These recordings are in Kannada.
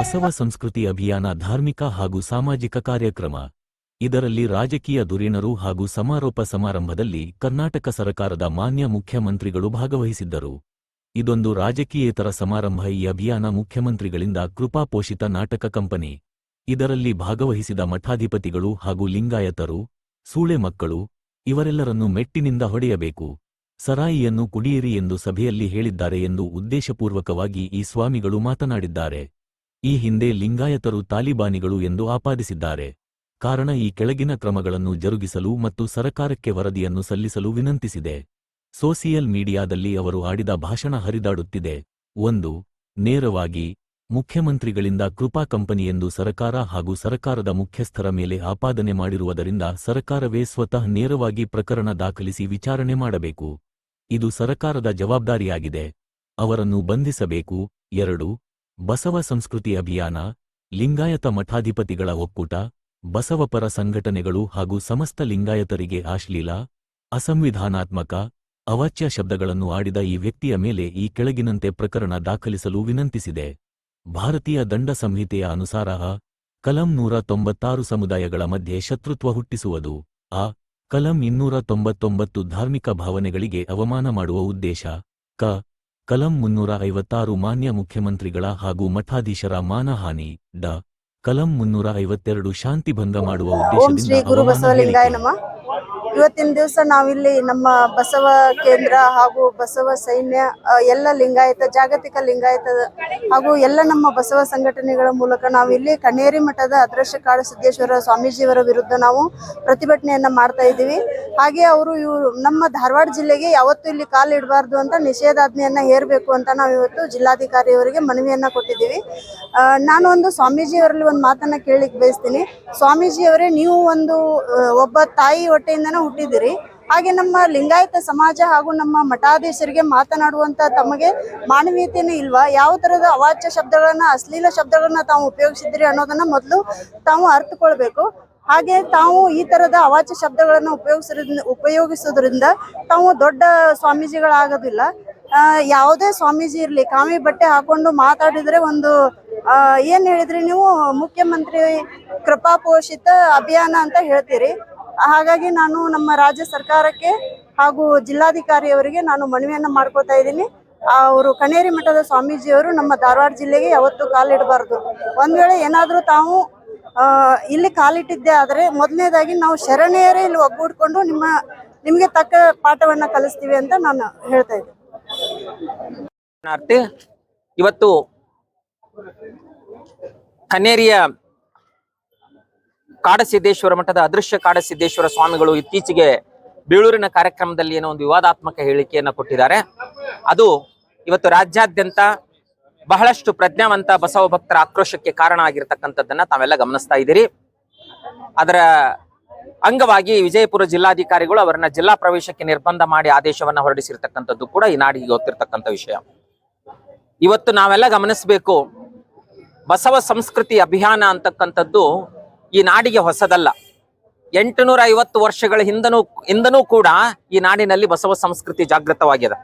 ಬಸವ ಸಂಸ್ಕೃತಿ ಅಭಿಯಾನ ಧಾರ್ಮಿಕ ಹಾಗೂ ಸಾಮಾಜಿಕ ಕಾರ್ಯಕ್ರಮ. ಇದರಲ್ಲಿ ರಾಜಕೀಯ ಧುರೀಣರು ಹಾಗೂ ಸಮಾರೋಪ ಸಮಾರಂಭದಲ್ಲಿ ಕರ್ನಾಟಕ ಸರಕಾರದ ಮಾನ್ಯ ಮುಖ್ಯಮಂತ್ರಿಗಳು ಭಾಗವಹಿಸಿದ್ದರು. ಇದೊಂದು ರಾಜಕೀಯೇತರ ಸಮಾರಂಭ ಈ ಅಭಿಯಾನ ಮುಖ್ಯಮಂತ್ರಿಗಳಿಂದ ಕೃಪಾಪೋಷಿತ ನಾಟಕ ಕಂಪನಿ. ಇದರಲ್ಲಿ ಭಾಗವಹಿಸಿದ ಮಠಾಧಿಪತಿಗಳು ಹಾಗೂ ಲಿಂಗಾಯತರು, ಸೂಳೆ ಮಕ್ಕಳು, ಇವರೆಲ್ಲರನ್ನು ಮೆಟ್ಟಿನಿಂದ ಹೊಡೆಯಬೇಕು. ಸರಾಯಿಯನ್ನು ಕುಡಿಯಿರಿ ಎಂದು ಸಭೆಯಲ್ಲಿ ಹೇಳಿದ್ದಾರೆ ಎಂದು ಉದ್ದೇಶಪೂರ್ವಕವಾಗಿ ಈ ಸ್ವಾಮಿಗಳು ಮಾತನಾಡಿದ್ದಾರೆ. ಈ ಹಿಂದೆ ಲಿಂಗಾಯತರು ತಾಲಿಬಾನಿಗಳು ಎಂದು ಆಪಾದಿಸಿದ್ದಾರೆ. ಕಾರಣ ಈ ಕೆಳಗಿನ ಕ್ರಮಗಳನ್ನು ಜರುಗಿಸಲು ಮತ್ತು ಸರಕಾರಕ್ಕೆ ವರದಿಯನ್ನು ಸಲ್ಲಿಸಲು ವಿನಂತಿಸಿದೆ. ಸೋಸಿಯಲ್ ಮೀಡಿಯಾದಲ್ಲಿ ಅವರು ಆಡಿದ ಭಾಷಣ ಹರಿದಾಡುತ್ತಿದೆ. ಒಂದು, ನೇರವಾಗಿ, ಮುಖ್ಯಮಂತ್ರಿಗಳಿಂದ ಕೃಪಾ ಕಂಪನಿಯೆಂದು ಸರಕಾರ ಹಾಗೂ ಸರಕಾರದ ಮುಖ್ಯಸ್ಥರ ಮೇಲೆ ಆಪಾದನೆ ಮಾಡಿರುವುದರಿಂದ ಸರಕಾರವೇ ಸ್ವತಃ ನೇರವಾಗಿ ಪ್ರಕರಣ ದಾಖಲಿಸಿ ವಿಚಾರಣೆ ಮಾಡಬೇಕು. ಇದು ಸರಕಾರದ ಜವಾಬ್ದಾರಿಯಾಗಿದೆ. ಅವರನ್ನು ಬಂಧಿಸಬೇಕು. ಎರಡು ಬಸವ ಸಂಸ್ಕೃತಿ ಅಭಿಯಾನ, ಲಿಂಗಾಯತ ಮಠಾಧಿಪತಿಗಳ ಒಕ್ಕೂಟ, ಬಸವಪರ ಸಂಘಟನೆಗಳು ಹಾಗೂ ಸಮಸ್ತ ಲಿಂಗಾಯತರಿಗೆ ಆಶ್ಲೀಲ ಅಸಂವಿಧಾನಾತ್ಮಕ, ಅವಾಚ್ಯ ಶಬ್ದಗಳನ್ನು ಆಡಿದ ಈ ವ್ಯಕ್ತಿಯ ಮೇಲೆ ಈ ಕೆಳಗಿನಂತೆ ಪ್ರಕರಣ ದಾಖಲಿಸಲು ವಿನಂತಿಸಿದೆ. ಭಾರತೀಯ ದಂಡ ಸಂಹಿತೆಯ ಅನುಸಾರ ಕಲಂ ನೂರ ತೊಂಬತ್ತಾರು ಸಮುದಾಯಗಳ ಮಧ್ಯೆ ಶತ್ರುತ್ವ ಹುಟ್ಟಿಸುವುದು. ಆ ಕಲಂ ಇನ್ನೂರ ತೊಂಬತ್ತೊಂಬತ್ತು ಧಾರ್ಮಿಕ ಭಾವನೆಗಳಿಗೆ ಅವಮಾನ ಮಾಡುವ ಉದ್ದೇಶ. ಕ ಕಲಂ ಮುನ್ನೂರ ಐವತ್ತಾರು ಮಾನ್ಯ ಮುಖ್ಯಮಂತ್ರಿಗಳ ಹಾಗೂ ಮಠಾಧೀಶರ ಮಾನಹಾನಿ ಡ. ಕಲಂ ಮುನ್ನೂರ ಐವತ್ತೆರಡು ಶಾಂತಿ ಭಂಗ ಮಾಡುವ ಉದ್ದೇಶದಿಂದ ಇವತ್ತಿನ ದಿವಸ ನಾವಿಲ್ಲಿ ನಮ್ಮ ಬಸವ ಕೇಂದ್ರ ಹಾಗೂ ಬಸವ ಸೈನ್ಯ ಎಲ್ಲ ಲಿಂಗಾಯತ, ಜಾಗತಿಕ ಲಿಂಗಾಯತ ಹಾಗೂ ಎಲ್ಲ ನಮ್ಮ ಬಸವ ಸಂಘಟನೆಗಳ ಮೂಲಕ ನಾವು ಇಲ್ಲಿ ಕಣ್ಣೇರಿ ಮಠದ ಅದೃಶ್ಯ ಕಾಡು ಸಿದ್ದೇಶ್ವರ ಸ್ವಾಮೀಜಿಯವರ ವಿರುದ್ಧ ನಾವು ಪ್ರತಿಭಟನೆಯನ್ನ ಮಾಡ್ತಾ ಇದ್ದೀವಿ. ಹಾಗೆ ಅವರು ಇವರು ನಮ್ಮ ಧಾರವಾಡ ಜಿಲ್ಲೆಗೆ ಯಾವತ್ತೂ ಇಲ್ಲಿ ಕಾಲಿಡಬಾರ್ದು ಅಂತ ನಿಷೇಧಾಜ್ಞೆಯನ್ನ ಹೇರಬೇಕು ಅಂತ ನಾವು ಇವತ್ತು ಜಿಲ್ಲಾಧಿಕಾರಿಯವರಿಗೆ ಮನವಿಯನ್ನ ಕೊಟ್ಟಿದ್ದೀವಿ. ನಾನು ಒಂದು ಸ್ವಾಮೀಜಿಯವರಲ್ಲಿ ಒಂದು ಮಾತನ್ನ ಕೇಳಲಿಕ್ಕೆ ಬಯಸ್ತೀನಿ. ಸ್ವಾಮೀಜಿಯವರೇ ನೀವು ಒಂದು ಒಬ್ಬ ತಾಯಿ ಹೊಟ್ಟೆಯಿಂದನೇ ಹುಟ್ಟಿದಿರಿ ಹಾಗೆ ನಮ್ಮ ಲಿಂಗಾಯತ ಸಮಾಜ ಹಾಗೂ ನಮ್ಮ ಮಠಾಧೀಶರಿಗೆ ಮಾತನಾಡುವಂತ ತಮಗೆ ಮಾನವೀಯತೆನೇ ಇಲ್ವಾ? ಯಾವ ತರದ ಅವಾಚ್ಯ ಶಬ್ದಗಳನ್ನ, ಅಶ್ಲೀಲ ಶಬ್ದಗಳನ್ನ ತಾವು ಉಪಯೋಗಿಸಿದ್ರಿ ಅನ್ನೋದನ್ನ ಮೊದಲು ತಾವು ಅರ್ಥಕೊಳ್ಬೇಕು ಹಾಗೆ ತಾವು ಈ ತರದ ಅವಾಚ್ಯ ಶಬ್ದಗಳನ್ನು ಉಪಯೋಗಿಸೋದ್ರಿಂದ ಉಪಯೋಗಿಸೋದ್ರಿಂದ ತಾವು ದೊಡ್ಡ ಸ್ವಾಮೀಜಿಗಳಾಗೋದಿಲ್ಲ. ಯಾವುದೇ ಸ್ವಾಮೀಜಿ ಇರಲಿ, ಕಾಮಿ ಬಟ್ಟೆ ಹಾಕೊಂಡು ಮಾತಾಡಿದ್ರೆ ಒಂದು ಏನ್ ಹೇಳಿದ್ರಿ ನೀವು? ಮುಖ್ಯಮಂತ್ರಿ ಕೃಪಾಪೋಷಿತ ಅಭಿಯಾನ ಅಂತ ಹೇಳ್ತೀರಿ. ಹಾಗಾಗಿ ನಾನು ನಮ್ಮ ರಾಜ್ಯ ಸರ್ಕಾರಕ್ಕೆ ಹಾಗೂ ಜಿಲ್ಲಾಧಿಕಾರಿಯವರಿಗೆ ನಾನು ಮನವಿಯನ್ನ ಮಾಡ್ಕೋತಾ ಇದ್ದೀನಿ. ಅವರು ಕಣೇರಿ ಮಠದ ಸ್ವಾಮೀಜಿಯವರು ನಮ್ಮ ಧಾರವಾಡ ಜಿಲ್ಲೆಗೆ ಯಾವತ್ತೂ ಕಾಲಿಡಬಾರ್ದು. ಒಂದ್ ವೇಳೆ ಏನಾದರೂ ತಾವು ಇಲ್ಲಿ ಕಾಲಿಟ್ಟಿದ್ದೆ ಆದರೆ ಮೊದಲನೇದಾಗಿ ನಾವು ಶರಣೆಯರೇ ಇಲ್ಲಿ ಒಗ್ಗೂಡ್ಕೊಂಡು ನಿಮ್ಮ, ನಿಮಗೆ ತಕ್ಕ ಪಾಠವನ್ನ ಕಲಿಸ್ತೀವಿ ಅಂತ ನಾನು ಹೇಳ್ತಾ ಇದ್ದೀನಿ. ಇವತ್ತು ಕನ್ನೇರಿಯ ಕಾಡಸಿದ್ದೇಶ್ವರ ಮಠದ ಅದೃಶ್ಯ ಕಾಡಸಿದ್ದೇಶ್ವರ ಸ್ವಾಮಿಗಳು ಇತ್ತೀಚೆಗೆ ಬೀಳೂರಿನ ಕಾರ್ಯಕ್ರಮದಲ್ಲಿ ಏನೋ ಒಂದು ವಿವಾದಾತ್ಮಕ ಹೇಳಿಕೆಯನ್ನು ಕೊಟ್ಟಿದ್ದಾರೆ. ಅದು ಇವತ್ತು ರಾಜ್ಯಾದ್ಯಂತ ಬಹಳಷ್ಟು ಪ್ರಜ್ಞಾವಂತ ಬಸವ ಭಕ್ತರ ಆಕ್ರೋಶಕ್ಕೆ ಕಾರಣ ಆಗಿರ್ತಕ್ಕಂಥದ್ದನ್ನ ತಾವೆಲ್ಲ ಗಮನಿಸ್ತಾ ಇದ್ದೀರಿ. ಅದರ ಅಂಗವಾಗಿ ವಿಜಯಪುರ ಜಿಲ್ಲಾಧಿಕಾರಿಗಳು ಅವರನ್ನ ಜಿಲ್ಲಾ ಪ್ರವೇಶಕ್ಕೆ ನಿರ್ಬಂಧ ಮಾಡಿ ಆದೇಶವನ್ನ ಹೊರಡಿಸಿರ್ತಕ್ಕಂಥದ್ದು ಕೂಡ ಈ ನಾಡಿಗೆ ಗೊತ್ತಿರತಕ್ಕಂಥ ವಿಷಯ. ಇವತ್ತು ನಾವೆಲ್ಲ ಗಮನಿಸಬೇಕು, ಬಸವ ಸಂಸ್ಕೃತಿ ಅಭಿಯಾನ ಅಂತಕ್ಕಂಥದ್ದು ಈ ನಾಡಿಗೆ ಹೊಸದಲ್ಲ. ಎಂಟುನೂರ ಐವತ್ತು ವರ್ಷಗಳ ಹಿಂದನೂ ಹಿಂದನೂ ಕೂಡ ಈ ನಾಡಿನಲ್ಲಿ ಬಸವ ಸಂಸ್ಕೃತಿ ಜಾಗೃತವಾಗಿದೆ.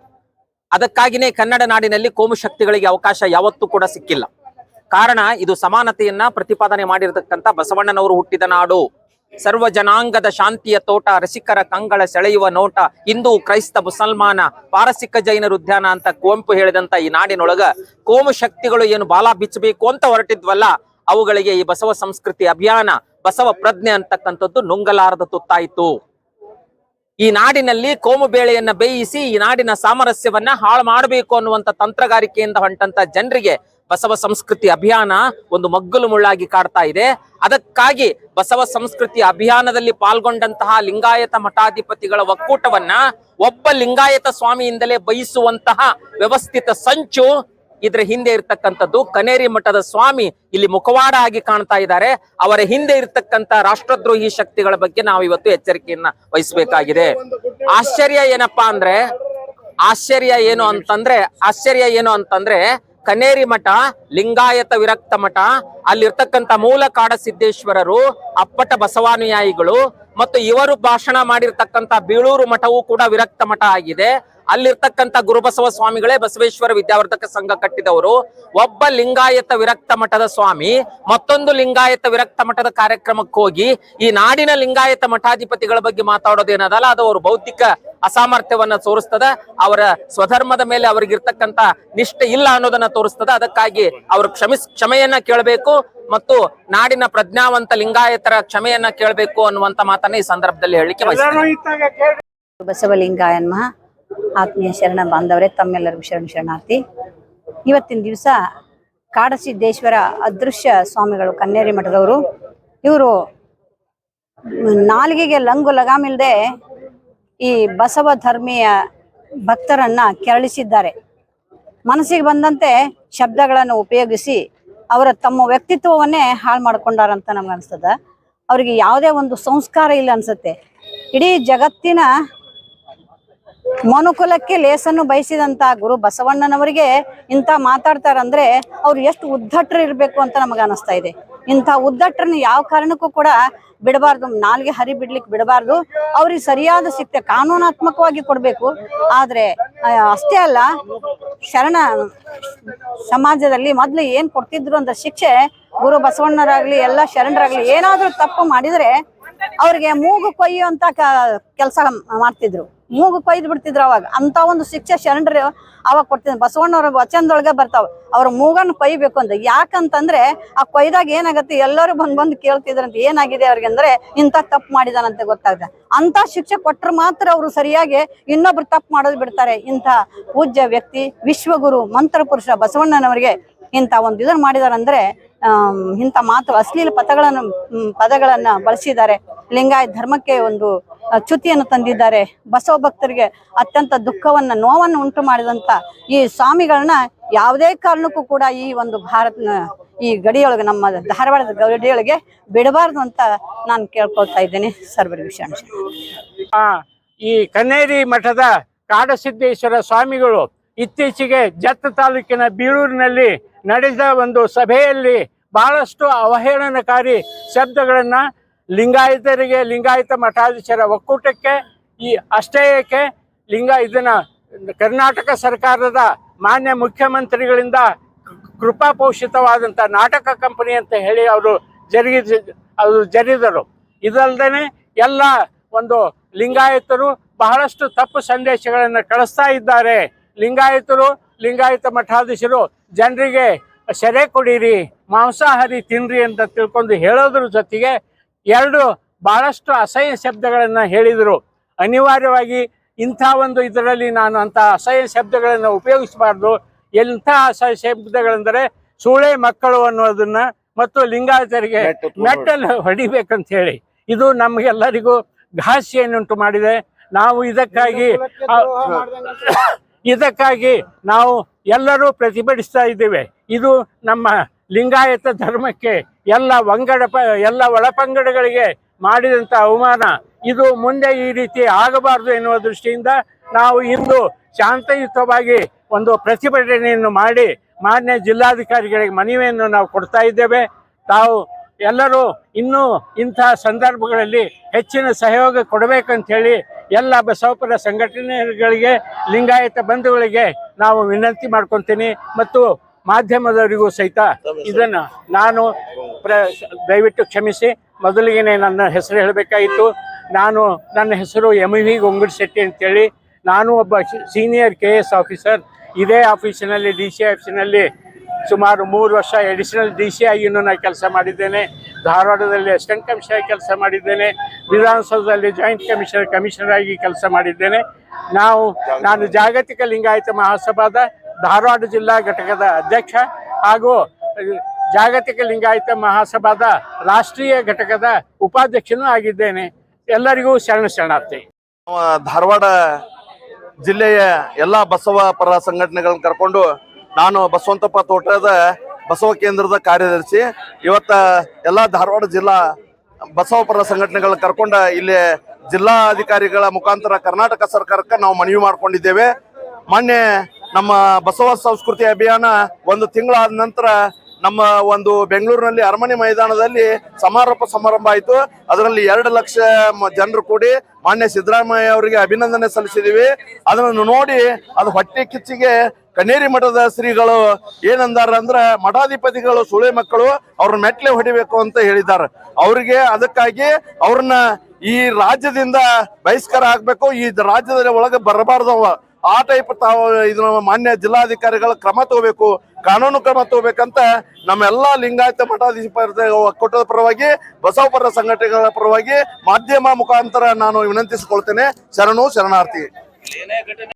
ಅದಕ್ಕಾಗಿನೇ ಕನ್ನಡ ನಾಡಿನಲ್ಲಿ ಕೋಮು ಶಕ್ತಿಗಳಿಗೆ ಅವಕಾಶ ಯಾವತ್ತೂ ಕೂಡ ಸಿಕ್ಕಿಲ್ಲ. ಕಾರಣ ಇದು ಸಮಾನತೆಯನ್ನ ಪ್ರತಿಪಾದನೆ ಮಾಡಿರತಕ್ಕಂಥ ಬಸವಣ್ಣನವರು ಹುಟ್ಟಿದ ನಾಡು. ಸರ್ವ ಜನಾಂಗದ ಶಾಂತಿಯ ತೋಟ, ರಸಿಕರ ಕಂಗಳ ಸೆಳೆಯುವ ನೋಟ, ಹಿಂದೂ ಕ್ರೈಸ್ತ ಮುಸಲ್ಮಾನ ಪಾರಸಿಕ ಜೈನರ ಉದ್ಯಾನ ಅಂತ ಕುವೆಂಪು ಹೇಳಿದಂತ ಈ ನಾಡಿನೊಳಗ ಕೋಮು ಶಕ್ತಿಗಳು ಏನು ಬಾಲ ಬಿಚ್ಚಬೇಕು ಅಂತ ಹೊರಟಿದ್ವಲ್ಲ ಅವುಗಳಿಗೆ ಈ ಬಸವ ಸಂಸ್ಕೃತಿ ಅಭಿಯಾನ, ಬಸವ ಪ್ರಜ್ಞೆ ಅಂತಕ್ಕಂಥದ್ದು ನುಂಗಲಾರದ ತುತ್ತಾಯಿತು ಈ ನಾಡಿನಲ್ಲಿ ಕೋಮು ಬೇಳೆಯನ್ನ ಬೇಯಿಸಿ, ಈ ನಾಡಿನ ಸಾಮರಸ್ಯವನ್ನ ಹಾಳು ಮಾಡಬೇಕು ಅನ್ನುವಂತ ತಂತ್ರಗಾರಿಕೆಯಿಂದ ಹೊಂಟಂತ ಜನರಿಗೆ ಬಸವ ಸಂಸ್ಕೃತಿ ಅಭಿಯಾನ ಒಂದು ಮಗ್ಗಲು ಮುಳ್ಳಾಗಿ ಕಾಡ್ತಾ ಇದೆ. ಅದಕ್ಕಾಗಿ ಬಸವ ಸಂಸ್ಕೃತಿ ಅಭಿಯಾನದಲ್ಲಿ ಪಾಲ್ಗೊಂಡಂತಹ ಲಿಂಗಾಯತ ಮಠಾಧಿಪತಿಗಳ ಒಕ್ಕೂಟವನ್ನ ಒಬ್ಬ ಲಿಂಗಾಯತ ಸ್ವಾಮಿಯಿಂದಲೇ ಬಯಸುವಂತಹ ವ್ಯವಸ್ಥಿತ ಸಂಚು ಇದ್ರ ಹಿಂದೆ ಇರ್ತಕ್ಕಂಥದ್ದು ಕನೇರಿ ಮಠದ ಸ್ವಾಮಿ ಇಲ್ಲಿ ಮುಖವಾಡ ಆಗಿ ಕಾಣ್ತಾ ಇದ್ದಾರೆ. ಅವರ ಹಿಂದೆ ಇರ್ತಕ್ಕಂಥ ರಾಷ್ಟ್ರದ್ರೋಹಿ ಶಕ್ತಿಗಳ ಬಗ್ಗೆ ನಾವು ಇವತ್ತು ಎಚ್ಚರಿಕೆಯನ್ನ ವಹಿಸಬೇಕಾಗಿದೆ. ಆಶ್ಚರ್ಯ ಏನಪ್ಪಾ ಅಂದ್ರೆ, ಆಶ್ಚರ್ಯ ಏನು ಅಂತಂದ್ರೆ, ಆಶ್ಚರ್ಯ ಏನು ಅಂತಂದ್ರೆ, ಕನೇರಿ ಮಠ, ಲಿಂಗಾಯತ ವಿರಕ್ತ ಮಠ, ಅಲ್ಲಿರ್ತಕ್ಕಂಥ ಮೂಲ ಕಾಡ ಸಿದ್ದೇಶ್ವರರು ಅಪ್ಪಟ ಬಸವಾನುಯಾಯಿಗಳು ಮತ್ತು ಇವರು ಭಾಷಣ ಮಾಡಿರ್ತಕ್ಕಂಥ ಬೀಳೂರು ಮಠವೂ ಕೂಡ ವಿರಕ್ತ ಮಠ ಆಗಿದೆ. ಅಲ್ಲಿರ್ತಕ್ಕಂಥ ಗುರುಬಸವ ಸ್ವಾಮಿಗಳೇ ಬಸವೇಶ್ವರ ವಿದ್ಯಾವರ್ಧಕ ಸಂಘ ಕಟ್ಟಿದವರು. ಒಬ್ಬ ಲಿಂಗಾಯತ ವಿರಕ್ತ ಮಠದ ಸ್ವಾಮಿ ಮತ್ತೊಂದು ಲಿಂಗಾಯತ ವಿರಕ್ತ ಮಠದ ಕಾರ್ಯಕ್ರಮಕ್ಕೆ ಹೋಗಿ ಈ ನಾಡಿನ ಲಿಂಗಾಯತ ಮಠಾಧಿಪತಿಗಳ ಬಗ್ಗೆ ಮಾತಾಡೋದೇನದಲ್ಲ ಅದು ಅವರು ಬೌದ್ಧಿಕ ಅಸಾಮರ್ಥ್ಯವನ್ನ ತೋರಿಸ್ತದ ಅವರ ಸ್ವಧರ್ಮದ ಮೇಲೆ ಅವರಿಗಿರ್ತಕ್ಕಂಥ ನಿಷ್ಠೆ ಇಲ್ಲ ಅನ್ನೋದನ್ನ ತೋರಿಸ್ತದ ಅದಕ್ಕಾಗಿ ಅವರು ಕ್ಷಮಿಸ್ ಕ್ಷಮೆಯನ್ನ ಕೇಳಬೇಕು ಮತ್ತು ನಾಡಿನ ಪ್ರಜ್ಞಾವಂತ ಲಿಂಗಾಯತರ ಕ್ಷಮೆಯನ್ನ ಕೇಳಬೇಕು ಅನ್ನುವಂತ ಮಾತನ್ನ ಈ ಸಂದರ್ಭದಲ್ಲಿ ಹೇಳಿಕೆ ಬಸವಲಿಂಗಾಯನ್ಮ ಬಸವಲಿಂಗಾಯ ನಮಃ ಆತ್ಮೀಯ ಶರಣ ಬಾಂಧವರೇ, ತಮ್ಮೆಲ್ಲರಿಗೂ ಶರಣ ಶರಣಾರ್ಥಿ. ಇವತ್ತಿನ ದಿವಸ ಕಾಡಸಿದ್ದೇಶ್ವರ ಅದೃಶ್ಯ ಸ್ವಾಮಿಗಳು ಕನ್ನೇರಿ ಮಠದವರು. ಇವರು ನಾಲಿಗೆಗೆ ಲಂಗು ಲಗಾಮಿಲ್ದೆ ಈ ಬಸವ ಧರ್ಮೀಯ ಭಕ್ತರನ್ನ ಕೆರಳಿಸಿದ್ದಾರೆ. ಮನಸ್ಸಿಗೆ ಬಂದಂತೆ ಶಬ್ದಗಳನ್ನು ಉಪಯೋಗಿಸಿ ಅವರ ತಮ್ಮ ವ್ಯಕ್ತಿತ್ವವನ್ನೇ ಹಾಳು ಮಾಡ್ಕೊಂಡಾರಂತ ನಮ್ಗೆ ಅನ್ಸ್ತದ. ಅವರಿಗೆ ಯಾವುದೇ ಒಂದು ಸಂಸ್ಕಾರ ಇಲ್ಲ ಅನ್ಸುತ್ತೆ. ಇಡೀ ಜಗತ್ತಿನ ಮನುಕುಲಕ್ಕೆ ಲೇಸನ್ನು ಬಯಸಿದಂತ ಗುರು ಬಸವಣ್ಣನವರಿಗೆ ಇಂಥ ಮಾತಾಡ್ತಾರಂದ್ರೆ ಅವ್ರು ಎಷ್ಟು ಉದ್ದಟ್ರು ಇರಬೇಕು ಅಂತ ನಮಗೆ ಅನಿಸ್ತಾ ಇದೆ. ಇಂಥ ಉದ್ದಟ್ರನ್ನ ಯಾವ ಕಾರಣಕ್ಕೂ ಕೂಡ ಬಿಡಬಾರ್ದು, ನಾಲ್ಗೆ ಹರಿ ಬಿಡ್ಲಿಕ್ಕೆ ಬಿಡಬಾರ್ದು. ಅವ್ರಿಗೆ ಸರಿಯಾದ ಶಿಕ್ಷೆ ಕಾನೂನಾತ್ಮಕವಾಗಿ ಕೊಡಬೇಕು. ಆದ್ರೆ ಅಷ್ಟೇ ಅಲ್ಲ, ಶರಣ ಸಮಾಜದಲ್ಲಿ ಮೊದಲು ಏನು ಕೊಡ್ತಿದ್ರು ಅಂತ ಶಿಕ್ಷೆ, ಗುರು ಬಸವಣ್ಣರಾಗ್ಲಿ, ಎಲ್ಲ ಶರಣರಾಗ್ಲಿ ಏನಾದರೂ ತಪ್ಪು ಮಾಡಿದ್ರೆ ಅವ್ರಿಗೆ ಮೂಗು ಕೊಯ್ಯುವಂತ ಕೆಲಸ ಮಾಡ್ತಿದ್ರು. ಮೂಗು ಕೊಯ್ದು ಬಿಡ್ತಿದ್ರು ಅವಾಗ. ಅಂತ ಒಂದು ಶಿಕ್ಷೆ ಶರಣರು ಅವಾಗ ಕೊಡ್ತಿದ್ರು. ಬಸವಣ್ಣವ್ರ ವಚನದೊಳಗೆ ಬರ್ತಾವ. ಅವ್ರ ಮೂಗನ್ನು ಕೊಯ್ಬೇಕು ಅಂತ. ಯಾಕಂತಂದ್ರೆ ಆ ಕೊಯ್ದಾಗ ಏನಾಗತ್ತೆ? ಎಲ್ಲರೂ ಬಂದ್ ಬಂದು ಕೇಳ್ತಿದ್ರಂತ. ಏನಾಗಿದೆ ಅವ್ರಿಗೆ ಅಂದ್ರೆ ಇಂಥ ತಪ್ಪು ಮಾಡಿದಾನಂತ ಗೊತ್ತಾಗ್ತದೆ. ಅಂತ ಶಿಕ್ಷೆ ಕೊಟ್ರೆ ಮಾತ್ರ ಅವರು ಸರಿಯಾಗಿ ಇನ್ನೊಬ್ರು ತಪ್ಪು ಮಾಡೋದು ಬಿಡ್ತಾರೆ. ಇಂಥ ಪೂಜ್ಯ ವ್ಯಕ್ತಿ ವಿಶ್ವಗುರು ಮಂತ್ರ ಪುರುಷ ಬಸವಣ್ಣನವರಿಗೆ ಇಂಥ ಒಂದು ಇದನ್ನ ಮಾಡಿದಾರಂದ್ರೆ ಇಂಥ ಮಾತು ಅಶ್ಲೀಲ ಪದಗಳನ್ನು ಪದಗಳನ್ನ ಬಳಸಿದ್ದಾರೆ. ಲಿಂಗಾಯತ್ ಧರ್ಮಕ್ಕೆ ಒಂದು ಚ್ಯುತಿಯನ್ನು ತಂದಿದ್ದಾರೆ. ಬಸವ ಭಕ್ತರಿಗೆ ಅತ್ಯಂತ ದುಃಖವನ್ನ, ನೋವನ್ನು ಉಂಟು ಮಾಡಿದಂತ ಈ ಸ್ವಾಮಿಗಳನ್ನ ಯಾವುದೇ ಕಾರಣಕ್ಕೂ ಕೂಡ ಈ ಒಂದು ಭಾರತ ಈ ಗಡಿಯೊಳಗೆ, ನಮ್ಮ ಧಾರವಾಡದ ಗಡಿಯೊಳಗೆ ಬಿಡಬಾರ್ದು ಅಂತ ನಾನು ಕೇಳ್ಕೊಳ್ತಾ ಇದ್ದೇನೆ. ಸರ್ವರಿಗೂ ಶರಣ ಆ, ಈ ಕನ್ನೇರಿ ಮಠದ ಕಾಡಸಿದ್ದೇಶ್ವರ ಸ್ವಾಮಿಗಳು ಇತ್ತೀಚೆಗೆ ಜತ್ತ ತಾಲೂಕಿನ ಬೀರೂರಿನಲ್ಲಿ ನಡೆದ ಒಂದು ಸಭೆಯಲ್ಲಿ ಬಹಳಷ್ಟು ಅವಹೇಳನಕಾರಿ ಶಬ್ದಗಳನ್ನು ಲಿಂಗಾಯತರಿಗೆ, ಲಿಂಗಾಯತ ಮಠಾಧೀಶರ ಒಕ್ಕೂಟಕ್ಕೆ, ಈ ಅಷ್ಟೇಯಕ್ಕೆ ಲಿಂಗ ಇದನ್ನ ಕರ್ನಾಟಕ ಸರ್ಕಾರದ ಮಾನ್ಯ ಮುಖ್ಯಮಂತ್ರಿಗಳಿಂದ ಕೃಪಾಪೋಷಿತವಾದಂಥ ನಾಟಕ ಕಂಪನಿ ಅಂತ ಹೇಳಿ ಅವರು ಜರುಗಿ ಅವರು ಜರಿದರು. ಇದಲ್ಲದೇನೆ ಎಲ್ಲ ಒಂದು ಲಿಂಗಾಯತರು ಬಹಳಷ್ಟು ತಪ್ಪು ಸಂದೇಶಗಳನ್ನು ಕಳಿಸ್ತಾ ಇದ್ದಾರೆ. ಲಿಂಗಾಯತರು ಲಿಂಗಾಯತ ಮಠಾಧೀಶರು ಜನರಿಗೆ ಸೆರೆ ಕೊಡಿರಿ ಮಾಂಸಾಹಾರಿ ತಿನ್ರಿ ಅಂತ ತಿಳ್ಕೊಂಡು ಹೇಳೋದ್ರ ಜೊತೆಗೆ ಎರಡು ಬಹಳಷ್ಟು ಅಸಹ್ಯ ಶಬ್ದಗಳನ್ನು ಹೇಳಿದರು. ಅನಿವಾರ್ಯವಾಗಿ ಇಂಥ ಒಂದು ಇದರಲ್ಲಿ ನಾನು ಅಂತ ಅಸಹ್ಯ ಶಬ್ದಗಳನ್ನು ಉಪಯೋಗಿಸಬಾರ್ದು. ಎಂಥ ಅಸಹ್ಯ ಶಬ್ದಗಳೆಂದರೆ ಸೂಳೆ ಮಕ್ಕಳು ಅನ್ನೋದನ್ನ ಮತ್ತು ಲಿಂಗಾಯತರಿಗೆ ಮೆಟ್ಟಲು ಹೊಡಿಬೇಕಂತ ಹೇಳಿ. ಇದು ನಮಗೆಲ್ಲರಿಗೂ ಘಾಸಿಯನ್ನುಂಟು ಮಾಡಿದೆ. ನಾವು ಇದಕ್ಕಾಗಿ ಇದಕ್ಕಾಗಿ ನಾವು ಎಲ್ಲರೂ ಪ್ರತಿಭಟಿಸ್ತಾ ಇದ್ದೇವೆ. ಇದು ನಮ್ಮ ಲಿಂಗಾಯತ ಧರ್ಮಕ್ಕೆ ಎಲ್ಲ ವಂಗಡ ಎಲ್ಲ ಒಳಪಂಗಡಗಳಿಗೆ ಮಾಡಿದಂಥ ಅವಮಾನ. ಇದು ಮುಂದೆ ಈ ರೀತಿ ಆಗಬಾರದು ಎನ್ನುವ ದೃಷ್ಟಿಯಿಂದ ನಾವು ಇಂದು ಶಾಂತಯುತವಾಗಿ ಒಂದು ಪ್ರತಿಭಟನೆಯನ್ನು ಮಾಡಿ ಮಾನ್ಯ ಜಿಲ್ಲಾಧಿಕಾರಿಗಳಿಗೆ ಮನವಿಯನ್ನು ನಾವು ಕೊಡ್ತಾ ಇದ್ದೇವೆ. ತಾವು ಎಲ್ಲರೂ ಇನ್ನೂ ಇಂತಹ ಸಂದರ್ಭಗಳಲ್ಲಿ ಹೆಚ್ಚಿನ ಸಹಯೋಗ ಕೊಡಬೇಕಂತ ಹೇಳಿ ಎಲ್ಲ ಬಸವಪುರ ಸಂಘಟನೆಗಳಿಗೆ, ಲಿಂಗಾಯತ ಬಂಧುಗಳಿಗೆ ನಾವು ವಿನಂತಿ ಮಾಡ್ಕೊತೀನಿ ಮತ್ತು ಮಾಧ್ಯಮದವರಿಗೂ ಸಹಿತ ಇದನ್ನ ನಾನು ಪ್ರ ದಯವಿಟ್ಟು ಕ್ಷಮಿಸಿ. ಮೊದಲಿಗೆ ನನ್ನ ಹೆಸರು ಹೇಳಬೇಕಾಯಿತು. ನಾನು ನನ್ನ ಹೆಸರು ಎಂ ವಿ ಗೊಂಗುಡ್ ಶೆಟ್ಟಿ ಅಂತೇಳಿ. ನಾನು ಒಬ್ಬ ಸೀನಿಯರ್ ಕೆ ಎಸ್ ಆಫೀಸರ್ ಇದೇ ಆಫೀಸಿನಲ್ಲಿ ಡಿ ಸಿ ಆಫೀಸಿನಲ್ಲಿ ಸುಮಾರು ಮೂರು ವರ್ಷ ಎಡಿಷನಲ್ ಡಿ ಸಿ ಆಗಿನೂ ನಾನು ಕೆಲಸ ಮಾಡಿದ್ದೇನೆ. ಧಾರವಾಡದಲ್ಲಿ ಅಸಿಸ್ಟೆಂಟ್ ಕಮಿಷನರ್ ಕೆಲಸ ಮಾಡಿದ್ದೇನೆ. ವಿಧಾನಸೌಧದಲ್ಲಿ ಜಾಯಿಂಟ್ ಕಮಿಷನರ್ ಕಮಿಷನರ್ ಆಗಿ ಕೆಲಸ ಮಾಡಿದ್ದೇನೆ. ನಾವು, ನಾನು ಜಾಗತಿಕ ಲಿಂಗಾಯತ ಮಹಾಸಭಾದ ಧಾರವಾಡ ಜಿಲ್ಲಾ ಘಟಕದ ಅಧ್ಯಕ್ಷ ಹಾಗೂ ಜಾಗತಿಕ ಲಿಂಗಾಯತ ಮಹಾಸಭಾದ ರಾಷ್ಟ್ರೀಯ ಘಟಕದ ಉಪಾಧ್ಯಕ್ಷನೂ ಆಗಿದ್ದೇನೆ. ಎಲ್ಲರಿಗೂ ಶರಣ ಶರಣಾರ್ಥಿ. ಧಾರವಾಡ ಜಿಲ್ಲೆಯ ಎಲ್ಲ ಬಸವ ಪರ ಸಂಘಟನೆಗಳನ್ನು ಕರ್ಕೊಂಡು ನಾನು ಬಸವಂತಪ್ಪ ತೋಟದ ಬಸವ ಕೇಂದ್ರದ ಕಾರ್ಯದರ್ಶಿ. ಇವತ್ತ ಎಲ್ಲಾ ಧಾರವಾಡ ಜಿಲ್ಲಾ ಬಸವಪರ ಸಂಘಟನೆಗಳ ಕರ್ಕೊಂಡ ಇಲ್ಲಿ ಜಿಲ್ಲಾಧಿಕಾರಿಗಳ ಮುಖಾಂತರ ಕರ್ನಾಟಕ ಸರ್ಕಾರಕ್ಕೆ ನಾವು ಮನವಿ ಮಾಡಿಕೊಂಡಿದ್ದೇವೆ. ಮೊನ್ನೆ ನಮ್ಮ ಬಸವ ಸಂಸ್ಕೃತಿ ಅಭಿಯಾನ ಒಂದು ತಿಂಗಳಾದ ನಂತರ ನಮ್ಮ ಒಂದು ಬೆಂಗಳೂರಿನಲ್ಲಿ ಅರಮನೆ ಮೈದಾನದಲ್ಲಿ ಸಮಾರೋಪ ಸಮಾರಂಭ ಆಯಿತು. ಅದರಲ್ಲಿ ಎರಡು ಲಕ್ಷ ಜನರು ಕೂಡಿ ಮಾನ್ಯ ಸಿದ್ದರಾಮಯ್ಯ ಅವರಿಗೆ ಅಭಿನಂದನೆ ಸಲ್ಲಿಸಿದೀವಿ ಅದನ್ನು ನೋಡಿ ಅದು ಹೊಟ್ಟೆ ಕಿಚ್ಚಿಗೆ ಕನೇರಿ ಮಠದ ಶ್ರೀಗಳು ಏನಂದಾರ ಅಂದ್ರ ಮಠಾಧಿಪತಿಗಳು, ಸುಳೆ ಮಕ್ಕಳು ಅವ್ರನ್ನ ಮೆಟ್ಲೆ ಹೊಡಿಬೇಕು ಅಂತ ಹೇಳಿದ್ದಾರೆ ಅವ್ರಿಗೆ ಅದಕ್ಕಾಗಿ ಅವ್ರನ್ನ ಈ ರಾಜ್ಯದಿಂದ ಬಹಿಷ್ಕಾರ ಆಗ್ಬೇಕು, ಈ ರಾಜ್ಯದ ಒಳಗೆ ಬರಬಾರ್ದವ ಆ ಟೈಪ್ ತಾವು ಇದನ್ನ ಮಾನ್ಯ ಜಿಲ್ಲಾಧಿಕಾರಿಗಳ ಕ್ರಮ ತಗೋಬೇಕು, ಕಾನೂನು ಕ್ರಮ ತಗೋಬೇಕಂತ ನಮ್ಮೆಲ್ಲಾ ಲಿಂಗಾಯತ ಮಠಾಧಿಪತಿ ಒಕ್ಕೂಟದ ಪರವಾಗಿ, ಬಸವಪರ ಸಂಘಟನೆಗಳ ಪರವಾಗಿ ಮಾಧ್ಯಮ ಮುಖಾಂತರ ನಾನು ವಿನಂತಿಸಿಕೊಳ್ತೇನೆ. ಶರಣು ಶರಣಾರ್ಥಿ.